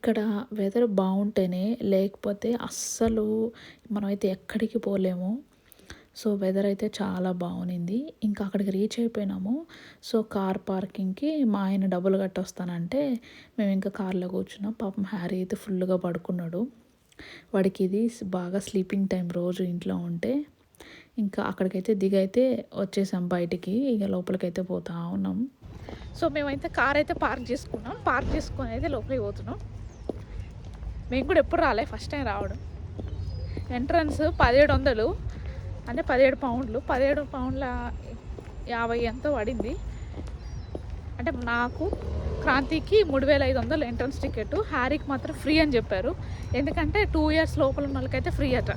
ఇక్కడ వెదర్ బాగుంటేనే లేకపోతే అస్సలు మనమైతే ఎక్కడికి పోలేము. సో వెదర్ అయితే చాలా బాగుంది. ఇంకా అక్కడికి రీచ్ అయిపోయినాము. సో కార్ పార్కింగ్కి మా ఆయన డబ్బులు కట్టొస్తానంటే మేము ఇంకా కార్లో కూర్చున్నాం. పాపం హ్యారీ అయితే ఫుల్గా పడుకున్నాడు. వాడికి ఇది బాగా స్లీపింగ్ టైం రోజు ఇంట్లో ఉంటే. ఇంకా అక్కడికైతే దిగైతే వచ్చేసాం బయటికి. ఇక లోపలికైతే పోతా ఉన్నాం. సో మేమైతే కార్ అయితే పార్క్ చేసుకున్నాం. పార్క్ చేసుకొని అయితే లోపలికి పోతున్నాం. మేము కూడా ఎప్పుడు రాలే ఫస్ట్ టైం రావడం. ఎంట్రన్స్ పదిహేడు వందలు అంటే పదిహేడు పౌండ్లు పదిహేడు పౌండ్ల యాభై ఎంతో పడింది. అంటే నాకు క్రాంతికి మూడు వేల ఐదు వందలు ఎంట్రన్స్ టికెట్ హ్యారీకి మాత్రం ఫ్రీ అని చెప్పారు. ఎందుకంటే టూ ఇయర్స్ లోపల ఉన్న వాళ్ళకైతే ఫ్రీ అట.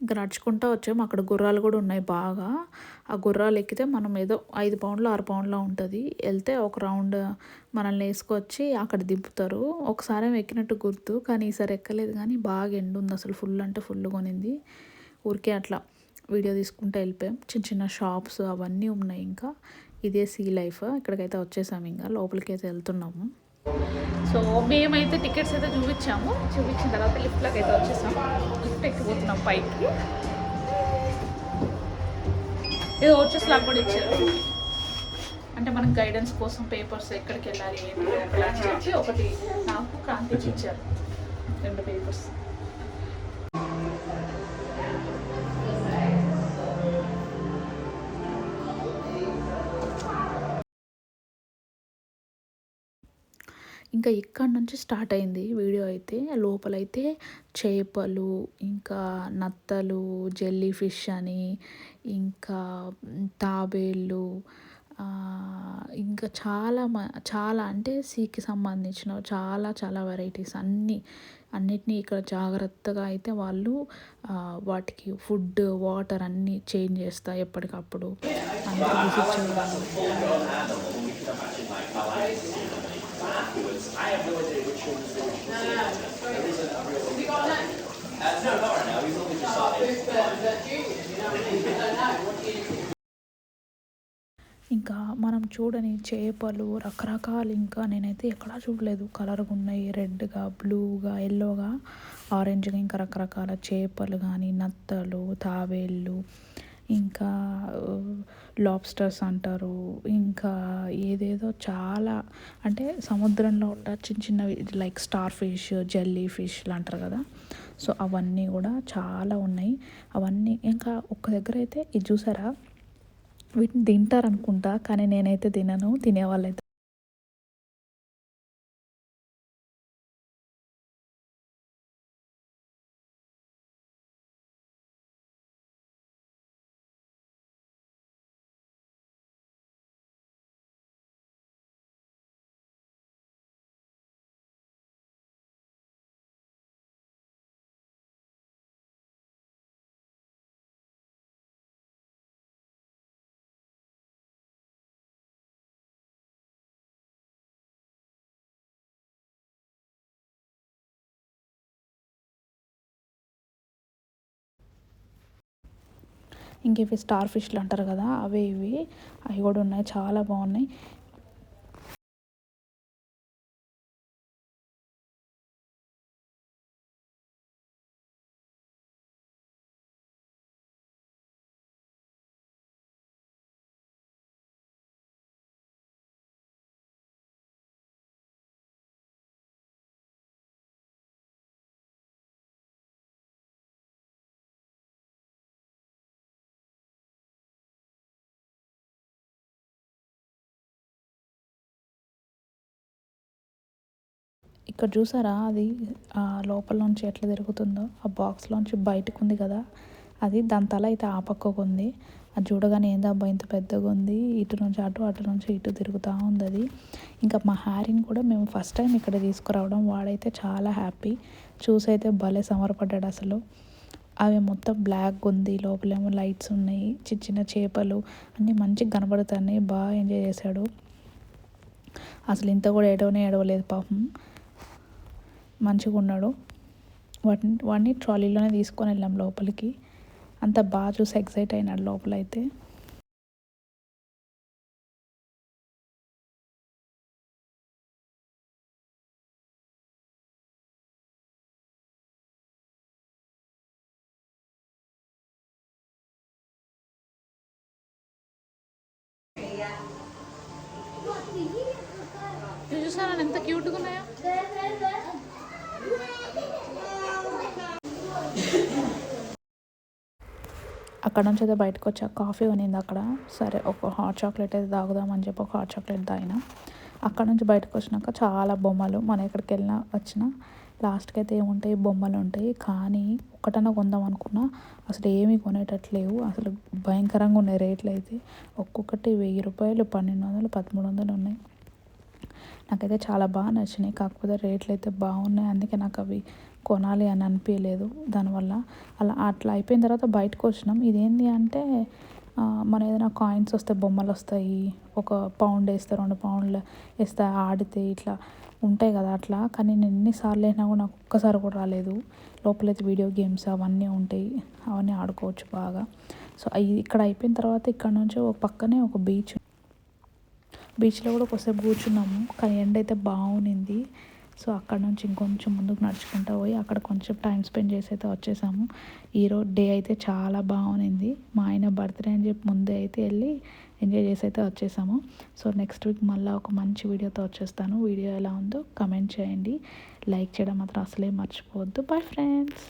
ఇంకా నడుచుకుంటూ వచ్చాము. అక్కడ గుర్రాలు కూడా ఉన్నాయి బాగా. ఆ గుర్రాలు ఎక్కితే మనం ఏదో ఐదు పౌండ్లు ఆరు పౌండ్లో ఉంటుంది. వెళ్తే ఒక రౌండ్ మనల్ని వేసుకొచ్చి అక్కడ దింపుతారు. ఒకసారి ఎక్కినట్టు గుర్తు కానీ ఈసారి ఎక్కలేదు కానీ బాగా ఎండు ఉంది అసలు. ఫుల్ అంటే ఫుల్ కొనింది. ఊరికే అట్లా వీడియో తీసుకుంటూ వెళ్ళిపోయాం. చిన్న చిన్న షాప్స్ అవన్నీ ఉన్నాయి ఇంకా. ఇదే సీ లైఫ్ ఇక్కడికైతే వచ్చేసాము ఇంకా. లోపలికి అయితే వెళ్తున్నాము. సో మేమైతే టికెట్స్ అయితే చూపించాము. చూపించిన తర్వాత లిఫ్ట్లోకి అయితే వచ్చేసాం. లిఫ్ట్ ఎక్కిపోతున్నాం పైకి. ఏదో వచ్చేసి లాగా కూడా ఇచ్చారు. అంటే మనకు గైడెన్స్ కోసం పేపర్స్ ఎక్కడికి వెళ్ళాలి ఏంటి ఒకటి నాకు క్రాంతి ఇచ్చారు. రెండు పేపర్స్ ఇంకా ఇక్కడ నుంచి స్టార్ట్ అయింది వీడియో అయితే. లోపలైతే చేపలు ఇంకా నత్తలు జెల్లీ ఫిష్ అని ఇంకా తాబేళ్ళు ఇంకా చాలా చాలా అంటే సీకి సంబంధించిన చాలా చాలా వెరైటీస్ అన్నీ అన్నిటినీ ఇక్కడ జాగ్రత్తగా అయితే వాళ్ళు వాటికి ఫుడ్ వాటర్ అన్నీ చేంజ్ చేస్తాయి ఎప్పటికప్పుడు. అంతా విజిట్ చేయాలి. Afterwards. I have no idea which one is which. No, no, no. Have you got a name? Uh, no, not right now. He's only just started. ఇంకా మనం చూడని చేపలు రకరకాలు ఇంకా నేనైతే ఎక్కడా చూడలేదు కలర్గా ఉన్నాయి రెడ్గా బ్లూగా ఎల్లోగా ఆరెంజ్గా ఇంకా రకరకాల చేపలు కానీ నత్తలు తాబేళ్ళు ఇంకా లాబ్స్టర్స్ అంటారు. ఇంకా ఏదేదో చాలా అంటే సముద్రంలో ఉన్న చిన్న చిన్నవి లైక్ స్టార్ ఫిష్ జెల్లీ ఫిష్లు అంటారు కదా. సో అవన్నీ కూడా చాలా ఉన్నాయి. అవన్నీ ఇంకా ఒక్క దగ్గర అయితే ఇది చూసారా? వీటిని తింటారు అనుకుంటా కానీ నేనైతే తినను తినేవాళ్ళైతే ఇంక ఇవి స్టార్ ఫిష్లు అంటారు కదా అవే ఇవి. అవి కూడా ఉన్నాయి చాలా బాగున్నాయి. ఇక్కడ చూసారా? అది ఆ లోపల నుంచి ఎట్లా తిరుగుతుందో? ఆ బాక్స్లోంచి బయటకు ఉంది కదా? అది దాని తల అయితే ఆ పక్కకు ఉంది. అది చూడగానే ఏందబ్బా ఇంత పెద్దగా ఉంది. ఇటు నుంచి అటు అటు నుంచి ఇటు తిరుగుతూ ఉంది అది. ఇంకా మా హ్యారీని కూడా మేము ఫస్ట్ టైం ఇక్కడ తీసుకురావడం. వాడైతే చాలా హ్యాపీ. చూసి అయితే భలే సమరపడ్డాడు అసలు. అవి మొత్తం బ్లాక్ ఉంది. లోపలేమో లైట్స్ ఉన్నాయి. చిన్న చిన్న చేపలు అన్నీ మంచిగా కనబడుతున్నాయి. బాగా ఎంజాయ్ చేశాడు. అసలు ఇంత కూడా ఏడవనే ఏడవలేదు పాపం. మంచిగా ఉన్నాడు వాటిని వాడిని ట్రాలీలోనే తీసుకొని వెళ్ళాం లోపలికి. అంత బాగా చూసి ఎగ్జైట్ అయినాడు లోపలైతే. చూసారా ఎంత క్యూట్గా ఉన్నాయో? అక్కడ నుంచి అయితే బయటకు వచ్చా కాఫీ కొనింది అక్కడ. సరే ఒక హాట్ చాక్లెట్ అయితే తాగుదామని చెప్పి ఒక హాట్ చాక్లెట్ తాగిన. అక్కడ నుంచి బయటకు వచ్చినాక చాలా బొమ్మలు మనం ఎక్కడికి వెళ్ళినా వచ్చినా. లాస్ట్కి అయితే ఏముంటాయి? బొమ్మలు ఉంటాయి. కానీ ఒక్కటన్నా కొందాం అనుకున్నా అసలు ఏమీ కొనేటట్లేవు. అసలు భయంకరంగా ఉన్నాయి రేట్లు అయితే. ఒక్కొక్కటి వెయ్యి రూపాయలు పన్నెండు వందలు పదమూడు వందలు ఉన్నాయి. నాకైతే చాలా బాగా నచ్చినాయి. కాకపోతే రేట్లు అయితే బాగున్నాయి. అందుకే నాకు అవి కొనాలి అని అనిపించలేదు దానివల్ల. అలా అట్లా అయిపోయిన తర్వాత బయటకు వచ్చినాం. ఇదేంటి అంటే మన ఏదైనా కాయిన్స్ వస్తే బొమ్మలు వస్తాయి. ఒక పౌండ్ వేస్తే రెండు పౌండ్లు వేస్తే ఆడితే ఇట్లా ఉంటాయి కదా అట్లా. కానీ నేను ఎన్నిసార్లు అయినా కూడా నాకు ఒక్కసారి కూడా రాలేదు. లోపలైతే వీడియో గేమ్స్ అవన్నీ ఉంటాయి. అవన్నీ ఆడుకోవచ్చు బాగా. సో ఇక్కడ అయిపోయిన తర్వాత ఇక్కడ నుంచి ఒక పక్కనే ఒక బీచ్ బీచ్లో కూడా కొద్దిసేపు కూర్చున్నాము. కానీ ఎండ అయితే బాగుంది సో అక్కడ నుంచి ఇంకొంచెం ముందుకు నడుచుకుంటూ పోయి అక్కడ కొంచెం టైం స్పెండ్ చేసి అయితే వచ్చేసాము. ఈరోజు డే అయితే చాలా బాగుంది మా ఆయన బర్త్డే అని చెప్పి ముందే అయితే వెళ్ళి ఎంజాయ్ చేసి అయితే వచ్చేసాము. సో నెక్స్ట్ వీక్ మళ్ళీ ఒక మంచి వీడియోతో వచ్చేస్తాను. వీడియో ఎలా ఉందో కమెంట్ చేయండి. లైక్ చేయడం మాత్రం అసలే మర్చిపోవద్దు. Bye friends!